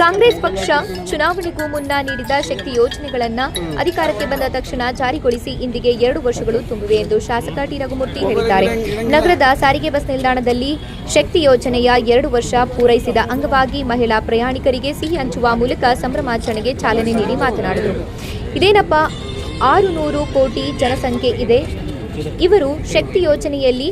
ಕಾಂಗ್ರೆಸ್ ಪಕ್ಷ ಚುನಾವಣೆಗೂ ಮುನ್ನ ನೀಡಿದ ಶಕ್ತಿ ಯೋಜನೆಗಳನ್ನ ಅಧಿಕಾರಕ್ಕೆ ಬಂದ ತಕ್ಷಣ ಜಾರಿಗೊಳಿಸಿ ಇಂದಿಗೆ ಎರಡು ವರ್ಷಗಳು ತುಂಬಿವೆ ಎಂದು ಶಾಸಕ ಟಿ ರಘುಮೂರ್ತಿ ಹೇಳಿದ್ದಾರೆ. ನಗರದ ಸಾರಿಗೆ ಬಸ್ ನಿಲ್ದಾಣದಲ್ಲಿ ಶಕ್ತಿ ಯೋಜನೆಯ ಎರಡು ವರ್ಷ ಪೂರೈಸಿದ ಅಂಗವಾಗಿ ಮಹಿಳಾ ಪ್ರಯಾಣಿಕರಿಗೆ ಸಿಹಿ ಹಂಚುವ ಮೂಲಕ ಸಂಭ್ರಮಾಚರಣೆಗೆ ಚಾಲನೆ ನೀಡಿ ಮಾತನಾಡಿದರು. ಇದೇನಪ್ಪ ಆರು ನೂರು ಕೋಟಿ ಜನಸಂಖ್ಯೆ ಇದೆ. ಇವರು ಶಕ್ತಿ ಯೋಜನೆಯಲ್ಲಿ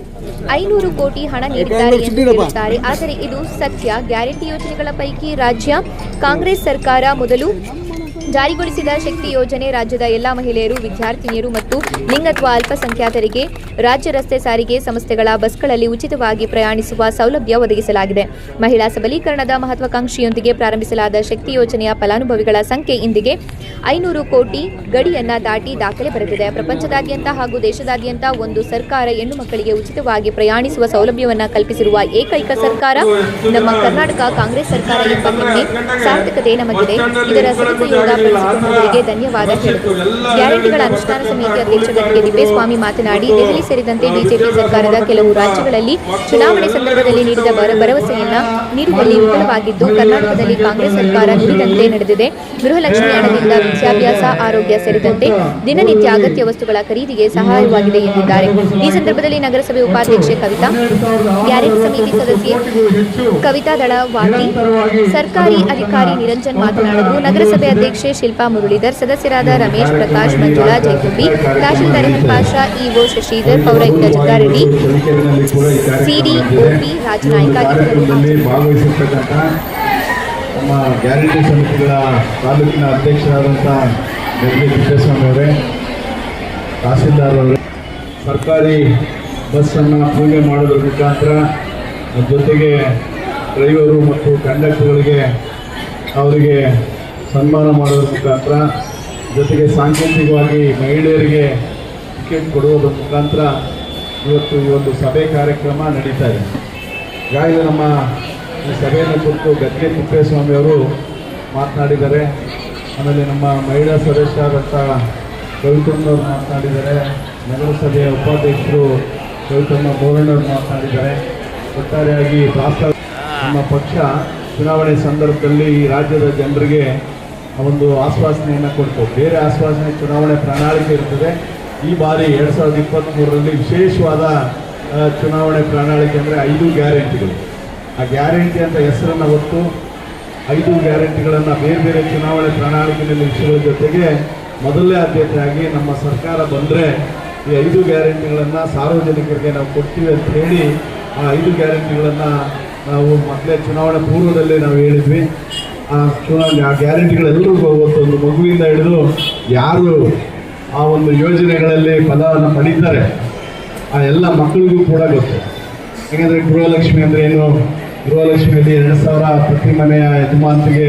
ಐನೂರು ಕೋಟಿ ಹಣ ನೀಡಿದ್ದಾರೆ ಎಂದು ಹೇಳುತ್ತಾರೆ ಆದರೆ ಇದು ಸತ್ಯ. ಗ್ಯಾರಂಟಿ ಯೋಜನೆಗಳ ಪೈಕಿ ರಾಜ್ಯ ಕಾಂಗ್ರೆಸ್ ಸರ್ಕಾರ ಮೊದಲು ಜಾರಿಗೊಳಿಸಿದ ಶಕ್ತಿ ಯೋಜನೆ ರಾಜ್ಯದ ಎಲ್ಲಾ ಮಹಿಳೆಯರು, ವಿದ್ಯಾರ್ಥಿನಿಯರು ಮತ್ತು ಲಿಂಗತ್ವ ಅಲ್ಪಸಂಖ್ಯಾತರಿಗೆ ರಾಜ್ಯ ರಸ್ತೆ ಸಾರಿಗೆ ಸಂಸ್ಥೆಗಳ ಬಸ್ಗಳಲ್ಲಿ ಉಚಿತವಾಗಿ ಪ್ರಯಾಣಿಸುವ ಸೌಲಭ್ಯ ಒದಗಿಸಲಾಗಿದೆ. ಮಹಿಳಾ ಸಬಲೀಕರಣದ ಮಹತ್ವಾಕಾಂಕ್ಷೆಯೊಂದಿಗೆ ಪ್ರಾರಂಭಿಸಲಾದ ಶಕ್ತಿ ಯೋಜನೆಯ ಫಲಾನುಭವಿಗಳ ಸಂಖ್ಯೆ ಇಂದಿಗೆ ಐನೂರು ಕೋಟಿ ಗಡಿಯನ್ನ ದಾಟಿ ದಾಖಲೆ ಬರೆದಿದೆ. ಪ್ರಪಂಚದಾದ್ಯಂತ ಹಾಗೂ ದೇಶದಾದ್ಯಂತ ಒಂದು ಸರ್ಕಾರ ಹೆಣ್ಣು ಮಕ್ಕಳಿಗೆ ಉಚಿತವಾಗಿ ಪ್ರಯಾಣಿಸುವ ಸೌಲಭ್ಯವನ್ನು ಕಲ್ಪಿಸಿರುವ ಏಕೈಕ ಸರ್ಕಾರ ನಮ್ಮ ಕರ್ನಾಟಕ ಕಾಂಗ್ರೆಸ್ ಸರ್ಕಾರ ಎಂಬ ಸಾರ್ಥಕತೆ ನಮಗಿದೆ. ಇದರ ಸದುಪಯೋಗ ಪಡಿಸಿಕೊಂಡವರಿಗೆ ಧನ್ಯವಾದ ಹೇಳಿದರು ಗ್ಯಾರಂಟಿಗಳ ಅನುಷ್ಠಾನ ಸಮಿತಿ ಅಧ್ಯಕ್ಷ ಗದ್ದಿಗೆ ತಿಪ್ಪೇಸ್ವಾಮಿ ಮಾತನಾಡಿ ದೆಹಲಿ ಸೇರಿದಂತೆ ಬಿಜೆಪಿ ಸರ್ಕಾರದ ಕೆಲವು ರಾಜ್ಯಗಳಲ್ಲಿ ಚುನಾವಣೆ ಸಂದರ್ಭದಲ್ಲಿ ನೀಡಿದ ಭರ- ಭರವಸೆಯನ್ನ ನೀಡುವಲ್ಲಿ ವಿಫಲವಾಗಿದ್ದು ಕರ್ನಾಟಕದಲ್ಲಿ ಕಾಂಗ್ರೆಸ್ ಸರ್ಕಾರ ನುಡಿದಂತೆ ನಡೆದಿದೆ. ಗೃಹಲಕ್ಷ್ಮಿ ಹಣದಿಂದ ವಿದ್ಯಾಭ್ಯಾಸ ಆರೋಗ್ಯ ಸೇರಿದಂತೆ ದಿನನಿತ್ಯ ಅಗತ್ಯ ವಸ್ತುಗಳ ಖರೀದಿಗೆ ಸಹಾಯವಾಗಿದೆ ಎಂದಿದ್ದಾರೆ. ಈ ಸಂದರ್ಭದಲ್ಲಿ ನಗರಸಭೆ ಉಪಾಧ್ಯಕ್ಷೆ ಕವಿತಾ ಗ್ಯಾರಂಟಿ ಸಮಿತಿ ಸದಸ್ಯೆ ಕವಿತಾ ದಳವಾಟಿ ಸರ್ಕಾರಿ ಅಧಿಕಾರಿ ನಿರಂಜನ್ ಮಾತನಾಡಿದರು ನಗರಸಭೆ ಅಧ್ಯಕ್ಷೆ ಶಿಲ್ಪಾ ಮುರಳೀಧರ್, ಸದಸ್ಯರಾದ ರಮೇಶ್ ಪ್ರಕಾಶ್, ಮಂಜುಳಾ ಜೈಕುಂಬಿ ತಹಶೀಲ್ದಾರ್ ಪಾಷಾ, ಇಒ ಶಶಿಧರ್, ಪೌರಾಯುಕ್ತ ಜಗ್ಗಾರೆಡ್ಡಿ ಸಿಡಿಒಪಿ ರಾಜನಾಯ್ಕ ನಮ್ಮ ಗ್ಯಾರಂಟಿ ಸಮಿತಿಗಳ ತಾಲೂಕಿನ ಅಧ್ಯಕ್ಷರಾದಂಥ ತಿಪ್ಪೇಸ್ವಾಮಿ ಅವರೇ ತಹಸೀಲ್ದಾರ್ ಅವರೇ, ಸರ್ಕಾರಿ ಬಸ್ಸನ್ನು ಪೂಜೆ ಮಾಡೋದ್ರ ಮುಖಾಂತರ ಜೊತೆಗೆ ಡ್ರೈವರು ಮತ್ತು ಕಂಡಕ್ಟರ್ಗಳಿಗೆ ಅವರಿಗೆ ಸನ್ಮಾನ ಮಾಡುವ ಮುಖಾಂತರ, ಜೊತೆಗೆ ಸಾಂಕೇತಿಕವಾಗಿ ಮಹಿಳೆಯರಿಗೆ ಟಿಕೆಟ್ ಕೊಡುವುದರ ಮುಖಾಂತರ ಇವತ್ತು ಈ ಒಂದು ಸಭೆ ಕಾರ್ಯಕ್ರಮ ನಡೀತಾ ಇದೆ. ಈಗಾಗಲೇ ನಮ್ಮ ಈ ಸಭೆಯನ್ನು ಕುರಿತು ಗದ್ದೆ ತಿಪ್ಪೇಸ್ವಾಮಿ ಅವರು ಮಾತನಾಡಿದ್ದಾರೆ. ಆಮೇಲೆ ನಮ್ಮ ಮಹಿಳಾ ಸದಸ್ಯರಾದಂಥ ಕವಿತಮ್ಮನವರು ಮಾತನಾಡಿದ್ದಾರೆ. ನಗರಸಭೆಯ ಉಪಾಧ್ಯಕ್ಷರು ಕವಿತಮ್ಮ ಮೋಹಣ್ಣವರು ಮಾತನಾಡಿದ್ದಾರೆ. ಒಟ್ಟಾರೆಯಾಗಿ ರಾಷ್ಟ್ರ ನಮ್ಮ ಪಕ್ಷ ಚುನಾವಣೆ ಸಂದರ್ಭದಲ್ಲಿ ರಾಜ್ಯದ ಜನರಿಗೆ ಒಂದು ಆಶ್ವಾಸನೆಯನ್ನು ಕೊಟ್ಟು ಬೇರೆ ಆಶ್ವಾಸನೆ ಚುನಾವಣೆ ಪ್ರಣಾಳಿಕೆ ಇರ್ತದೆ. ಈ ಬಾರಿ ಎರಡು ಸಾವಿರದ ಇಪ್ಪತ್ತ್ಮೂರರಲ್ಲಿ ವಿಶೇಷವಾದ ಚುನಾವಣೆ ಪ್ರಣಾಳಿಕೆ ಅಂದರೆ ಐದು ಗ್ಯಾರಂಟಿಗಳು. ಆ ಗ್ಯಾರಂಟಿ ಅಂತ ಹೆಸರನ್ನು ಹೊತ್ತು ಐದು ಗ್ಯಾರಂಟಿಗಳನ್ನು ಬೇರೆ ಬೇರೆ ಚುನಾವಣೆ ಪ್ರಣಾಳಿಕೆಯಲ್ಲಿ ವಿಷಯಗಳ ಜೊತೆಗೆ ಮೊದಲನೇ ಆದ್ಯತೆಯಾಗಿ ನಮ್ಮ ಸರ್ಕಾರ ಬಂದರೆ ಈ ಐದು ಗ್ಯಾರಂಟಿಗಳನ್ನು ಸಾರ್ವಜನಿಕರಿಗೆ ನಾವು ಕೊಡ್ತೀವಿ ಅಂತ ಹೇಳಿ ಆ ಐದು ಗ್ಯಾರಂಟಿಗಳನ್ನು ನಾವು ಮೊದಲೇ ಚುನಾವಣೆ ಪೂರ್ವದಲ್ಲಿ ನಾವು ಹೇಳಿದ್ವಿ. ಆ ಗ್ಯಾರಂಟಿಗಳೆಲ್ಲರೂ ಇವತ್ತು ಒಂದು ಮಗುವಿಂದ ಹಿಡಿದು ಯಾರು ಆ ಒಂದು ಯೋಜನೆಗಳಲ್ಲಿ ಫಲವನ್ನು ಪಡೀತಾರೆ, ಆ ಎಲ್ಲ ಮಕ್ಕಳಿಗೂ ಕೂಡ ಗೊತ್ತು. ಯಾಕಂದರೆ ಗೃಹಲಕ್ಷ್ಮಿ ಅಂದರೆ ಏನು? ಗೃಹಲಕ್ಷ್ಮಿಯಲ್ಲಿ ಎರಡು ಸಾವಿರ ಪ್ರತಿ ಮನೆಯ ಯಜಮಾನ್ತಿಗೆ